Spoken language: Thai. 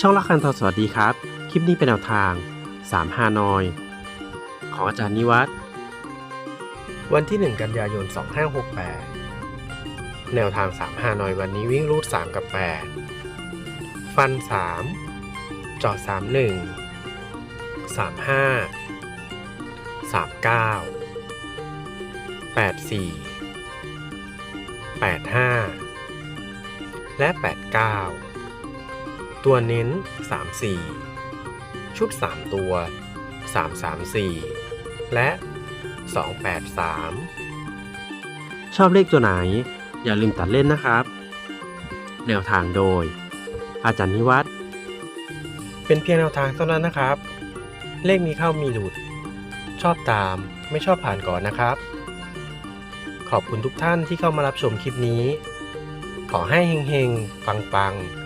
ช่องละคันทอสวัสดีครับ คลิปนี้เป็นแนวทาง3ฮานอย ของอาจารย์นิวัฒน์วันที่ 1 กันยายน 2568 แนวทาง3ฮานอยวันนี้วิ่งรูด 3 กับ 8 ฟัน 3จาะ31 35 39 84 85 และ 89 ตัวเน้น 34 ชุด 3 ตัว 334 และ 283 ชอบเลขตัวไหน อย่าลืมตัดเล่นนะครับ แนวทางโดย อาจารย์นิวัฒน์เป็นเพียงแนวทางเท่านั้นนะครับ เลขมีเข้ามีหลุด ชอบตามไม่ชอบผ่านก่อนนะครับ ขอบคุณทุกท่านที่เข้ามารับชมคลิปนี้ ขอให้เฮงๆ ปังๆ